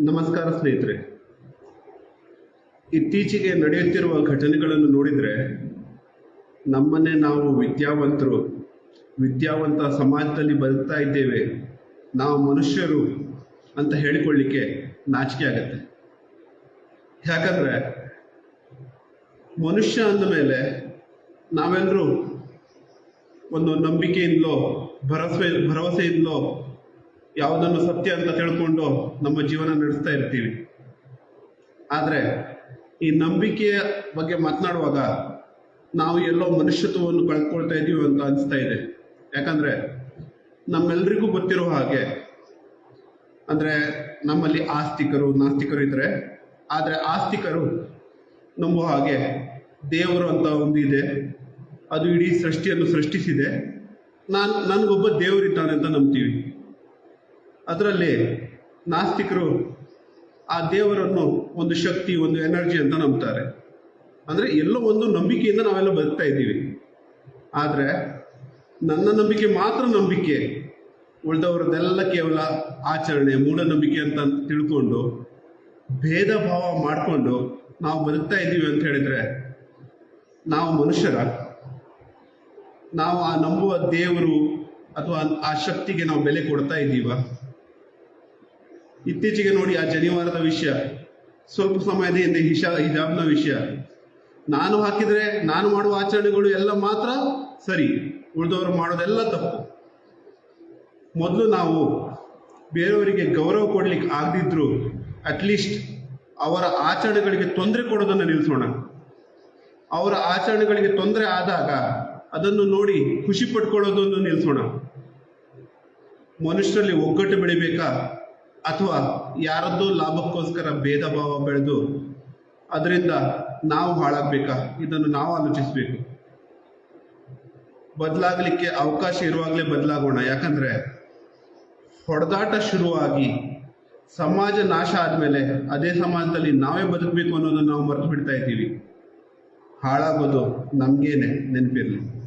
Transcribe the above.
ನಮಸ್ಕಾರ ಸ್ನೇಹಿತರೆ. ಇತ್ತೀಚೆಗೆ ನಡೆಯುತ್ತಿರುವ ಘಟನೆಗಳನ್ನು ನೋಡಿದರೆ ನಮ್ಮನ್ನೇ ನಾವು ವಿದ್ಯಾವಂತರು, ವಿದ್ಯಾವಂತ ಸಮಾಜದಲ್ಲಿ ಬದುಕ್ತಾ ಇದ್ದೇವೆ, ನಾವು ಮನುಷ್ಯರು ಅಂತ ಹೇಳಿಕೊಳ್ಳಿಕ್ಕೆ ನಾಚಿಕೆ ಆಗತ್ತೆ. ಯಾಕಂದರೆ ಮನುಷ್ಯ ಅಂದ ಮೇಲೆ ನಾವೆಲ್ಲರೂ ಒಂದು ನಂಬಿಕೆಯಿಂದಲೋ, ಭರವಸೆ, ಭರವಸೆಯಿಂದಲೋ ಯಾವುದನ್ನು ಸತ್ಯ ಅಂತ ತಿಳ್ಕೊಂಡು ನಮ್ಮ ಜೀವನ ನಡೆಸ್ತಾ ಇರ್ತೀವಿ. ಆದರೆ ಈ ನಂಬಿಕೆಯ ಬಗ್ಗೆ ಮಾತನಾಡುವಾಗ ನಾವು ಎಲ್ಲೋ ಮನುಷ್ಯತ್ವವನ್ನು ಕಳ್ಕೊಳ್ತಾ ಇದ್ದೀವಿ ಅಂತ ಅನಿಸ್ತಾ ಇದೆ. ಯಾಕಂದ್ರೆ ನಮ್ಮೆಲ್ರಿಗೂ ಗೊತ್ತಿರೋ ಹಾಗೆ, ಅಂದ್ರೆ ನಮ್ಮಲ್ಲಿ ಆಸ್ತಿಕರು, ನಾಸ್ತಿಕರು ಇದ್ದರೆ ಆದರೆ ಆಸ್ತಿಕರು ನಂಬುವ ಹಾಗೆ ದೇವರು ಅಂತ ಒಂದು ಇದೆ. ಅದು ಇಡೀ ಸೃಷ್ಟಿಯನ್ನು ಸೃಷ್ಟಿಸಿದೆ. ನಾನು, ನನಗೊಬ್ಬ ದೇವರಿದ್ದಾನೆ ಅಂತ ನಂಬ್ತೀವಿ. ಅದರಲ್ಲಿ ನಾಸ್ತಿಕರು ಆ ದೇವರನ್ನು ಒಂದು ಶಕ್ತಿ, ಒಂದು ಎನರ್ಜಿ ಅಂತ ನಂಬ್ತಾರೆ. ಅಂದ್ರೆ ಎಲ್ಲೋ ಒಂದು ನಂಬಿಕೆಯಿಂದ ನಾವೆಲ್ಲ ಬದುಕ್ತಾ ಇದ್ದೀವಿ. ಆದರೆ ನನ್ನ ನಂಬಿಕೆ ಮಾತ್ರ ನಂಬಿಕೆ ಉಳಿದವರದೆಲ್ಲ ಕೇವಲ ಆಚರಣೆ ಮೂಢನಂಬಿಕೆ ಅಂತ ತಿಳ್ಕೊಂಡು, ಭೇದ ಭಾವ ಮಾಡಿಕೊಂಡು ನಾವು ಬದುಕ್ತಾ ಇದ್ದೀವಿ ಅಂತ ಹೇಳಿದ್ರೆ, ನಾವು ಮನುಷ್ಯರ, ನಾವು ಆ ನಂಬುವ ದೇವರು ಅಥವಾ ಆ ಶಕ್ತಿಗೆ ನಾವು ಬೆಲೆ ಕೊಡ್ತಾ ಇದ್ದೀವ? ಇತ್ತೀಚೆಗೆ ನೋಡಿ ಆ ಜನಿವಾರದ ವಿಷಯ, ಸ್ವಲ್ಪ ಸಮಯದ ಹಿಂದೆ ಹಿಶಾ ಹಿಜಾಬ್ನ ವಿಷಯ. ನಾನು ಹಾಕಿದ್ರೆ, ನಾನು ಮಾಡುವ ಆಚರಣೆಗಳು ಎಲ್ಲ ಮಾತ್ರ ಸರಿ. ಉಳಿದವರು ಮಾಡೋದೆಲ್ಲ ತಪ್ಪು. ಮೊದಲು ನಾವು ಬೇರೆಯವರಿಗೆ ಗೌರವ ಕೊಡ್ಲಿಕ್ಕೆ ಆಗದಿದ್ರು ಅಟ್ಲೀಸ್ಟ್ ಅವರ ಆಚರಣೆಗಳಿಗೆ ತೊಂದರೆ ಕೊಡೋದನ್ನು ನಿಲ್ಲಿಸೋಣ ಅವರ ಆಚರಣೆಗಳಿಗೆ ತೊಂದರೆ ಆದಾಗ ಅದನ್ನು ನೋಡಿ ಖುಷಿ ಪಟ್ಕೊಳ್ಳೋದನ್ನು ನಿಲ್ಲಿಸೋಣ ಮನುಷ್ಯರಲ್ಲಿ ಒಗ್ಗಟ್ಟು ಬೆಳಿಬೇಕಾ? ಅಥವಾ ಯಾರದ್ದೋ ಲಾಭಕ್ಕೋಸ್ಕರ ಭೇದ ಭಾವ ಬೆಳೆದು ಅದರಿಂದ ನಾವು ಹಾಳಾಗ್ಬೇಕಾ? ಇದನ್ನು ನಾವು ಆಲೋಚಿಸಬೇಕು. ಬದಲಾಗಲಿಕ್ಕೆ ಅವಕಾಶ ಇರುವಾಗಲೇ ಬದಲಾಗೋಣ. ಯಾಕಂದ್ರೆ ಹೊಡೆದಾಟ ಶುರುವಾಗಿ ಸಮಾಜ ನಾಶ ಆದ್ಮೇಲೆ ಅದೇ ಸಮಾಜದಲ್ಲಿ ನಾವೇ ಬದುಕಬೇಕು ಅನ್ನೋದನ್ನ ನಾವು ಮರೆತು ಬಿಡ್ತಾ ಇದ್ದೀವಿ. ಹಾಳಾಗೋದು ನಮಗೇನೆ ನೆನಪಿರ್ಲಿ.